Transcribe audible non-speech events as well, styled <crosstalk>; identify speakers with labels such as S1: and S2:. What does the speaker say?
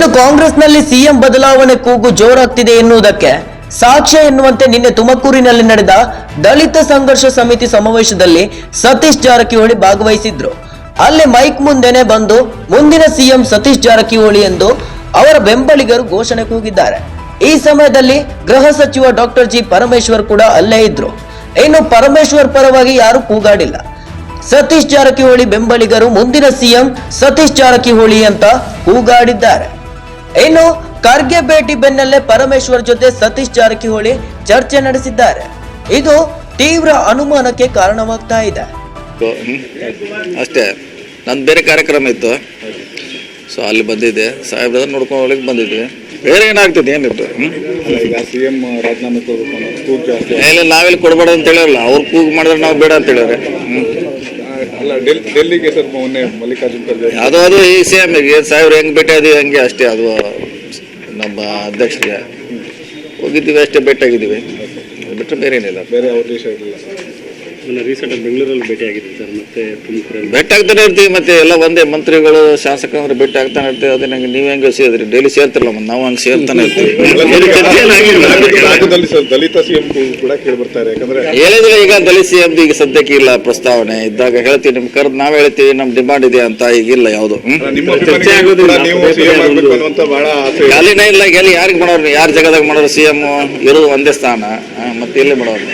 S1: ಇನ್ನು ಕಾಂಗ್ರೆಸ್ನಲ್ಲಿ ಸಿಎಂ ಬದಲಾವಣೆ ಕೂಗು ಜೋರಾಗ್ತಿದೆ ಎನ್ನುವುದಕ್ಕೆ ಸಾಕ್ಷ್ಯ ಎನ್ನುವಂತೆ ನಿನ್ನೆ ತುಮಕೂರಿನಲ್ಲಿ ನಡೆದ ದಲಿತ ಸಂಘರ್ಷ ಸಮಿತಿ ಸಮಾವೇಶದಲ್ಲಿ ಸತೀಶ್ ಜಾರಕಿಹೊಳಿ ಭಾಗವಹಿಸಿದ್ರು. ಅಲ್ಲಿ ಮೈಕ್ ಮುಂದೆನೆ ಬಂದು ಮುಂದಿನ ಸಿಎಂ ಸತೀಶ್ ಜಾರಕಿಹೊಳಿ ಎಂದು ಅವರ ಬೆಂಬಲಿಗರು ಘೋಷಣೆ ಕೂಗಿದ್ದಾರೆ. ಈ ಸಮಯದಲ್ಲಿ ಗೃಹ ಸಚಿವ ಡಾಕ್ಟರ್ ಜಿ ಪರಮೇಶ್ವರ್ ಕೂಡ ಅಲ್ಲೇ ಇದ್ರು. ಇನ್ನು ಪರಮೇಶ್ವರ್ ಪರವಾಗಿ ಯಾರು ಕೂಗಾಡಿಲ್ಲ. ಸತೀಶ್ ಜಾರಕಿಹೊಳಿ ಬೆಂಬಲಿಗರು ಮುಂದಿನ ಸಿಎಂ ಸತೀಶ್ ಜಾರಕಿಹೊಳಿ ಅಂತ ಕೂಗಾಡಿದ್ದಾರೆ. ಇನ್ನು ಖರ್ಗೆ ಭೇಟಿ ಬೆನ್ನಲ್ಲೇ ಪರಮೇಶ್ವರ್ ಜೊತೆ ಸತೀಶ್ ಜಾರಕಿಹೊಳಿ ಚರ್ಚೆ ನಡೆಸಿದ್ದಾರೆ. ಇದು ತೀವ್ರ ಅನುಮಾನಕ್ಕೆ ಕಾರಣವಾಗ್ತಾ ಇದೆ.
S2: ಅಷ್ಟೇ. ನಂದು ಬೇರೆ ಕಾರ್ಯಕ್ರಮ ಇತ್ತು. ಸೊ ಅಲ್ಲಿ ಬಂದಿದ್ದೆ. ಸಾಹೇಬ್ರ ನೋಡ್ಕೊಂಡು ಹೋಗ್ಲಿಕ್ಕೆ ಬಂದಿದ್ವಿ. ಬೇರೆ ಏನಾಗ್ತದೆ ಏನಿತ್ತು? ಇಲ್ಲ ನಾವೆಲ್ಲಿ ಕೊಡಬೇಡ ಅಂತ ಹೇಳಿರಲ್ಲ. ಅವ್ರು ಕೂಗ್ ಮಾಡಿದ್ರೆ ನಾವು ಬೇಡ ಅಂತ ಹೇಳಿದ್ರೆ. ಹ್ಮ್.
S3: ಅಲ್ಲ ಡೆಲ್- ಡೆಲ್ಲಿಗೆ ಸರ್ ಮೊನ್ನೆ ಮಲ್ಲಿಕಾರ್ಜುನ್ ಖರ್ಗೆ
S2: ಅದು ಅದು ಈ ಸಿ ಎಮ್ಗೆ ಸಾವಿರ ಹೆಂಗೆ ಭೇಟಿ ಆದೀವಿ ಹಂಗೆ ಅಷ್ಟೇ ಅದು ನಮ್ಮ ಅಧ್ಯಕ್ಷರಿಗೆ. ಹೋಗಿದ್ದೀವಿ ಅಷ್ಟೇ ಭೇಟಿಯಾಗಿದ್ದೀವಿ. ಬಿಟ್ಟರೆ ಬೇರೆ ಏನಿಲ್ಲ.
S3: ಬೇರೆ ಇರಲಿಲ್ಲ.
S4: ರೀಸೆಂಟಾಗಿ ಬೆಂಗಳೂರಲ್ಲಿ ಭೇಟಿಯಾಗಿದ್ದೆ ಸರ್ ಮತ್ತೆ ತುಮಕೂರಲ್ಲಿ.
S2: ಭೇಟಿ ಆಗ್ತಾನೆ ಇರ್ತೀವಿ ಮತ್ತೆ ಎಲ್ಲ ಒಂದೇ ಮಂತ್ರಿಗಳು ಶಾಸಕರು ಭೇಟಿ ಆಗ್ತಾನೆ ಇರ್ತೀವಿ ಅದೇ ನಂಗೆ ನೀವು ಹೆಂಗೆ ಸೇರಿದ್ರಿ? ಡೈಲಿ ಸೇರ್ತಿರಲ್ಲ ಮತ್ತೆ ನಾವು ಹಂಗೆ ಸೇರ್ತಾನೆ ಇರ್ತೀವಿ. <laughs>
S3: ರಾಜ್ಯದಲ್ಲಿ ಸರ್ ದಲಿತ ಸಿಎಂ ಕೂಡ ಕೇಳಿ ಬರ್ತಾರೆ ಯಾಕಂದ್ರೆ
S2: ಹೇಳಿದ್ರೆ ಈಗ ಈಗ ಸದ್ಯಕ್ಕೆ ಇಲ್ಲ ಪ್ರಸ್ತಾವನೆ. ಇದ್ದಾಗ ಹೇಳ್ತೀವಿ ನಿಮ್ ಕರೆದು ನಾವ್ ಹೇಳ್ತೀವಿ ನಮ್ ಡಿಮಾಂಡ್ ಇದೆ ಅಂತ ಈಗಿಲ್ಲ ಯಾವುದು.
S3: ನಿಮ್ಮ
S4: ಚರ್ಚೆ ಆಗೋದಿಲ್ಲ.
S3: ನೀವು ಸಿಎಂ ಆಗ್ಬೇಕು ಅನ್ನುವಂತ ಬಹಳ ಆಸೆ ಇದೆ.
S2: ಖಾಲಿನೇ ಇಲ್ಲ ಎಲ್ಲಿ ಯಾರಿಗೆ ಮಾಡೋರು ಯಾರ ಜಾಗದಾಗ ಮಾಡೋರು ಸಿಎಂ ಇರೋದು ಒಂದೇ ಸ್ಥಾನ. ಆ, ಮತ್ತೆ ಎಲ್ಲಿ ಮಾಡೋರು.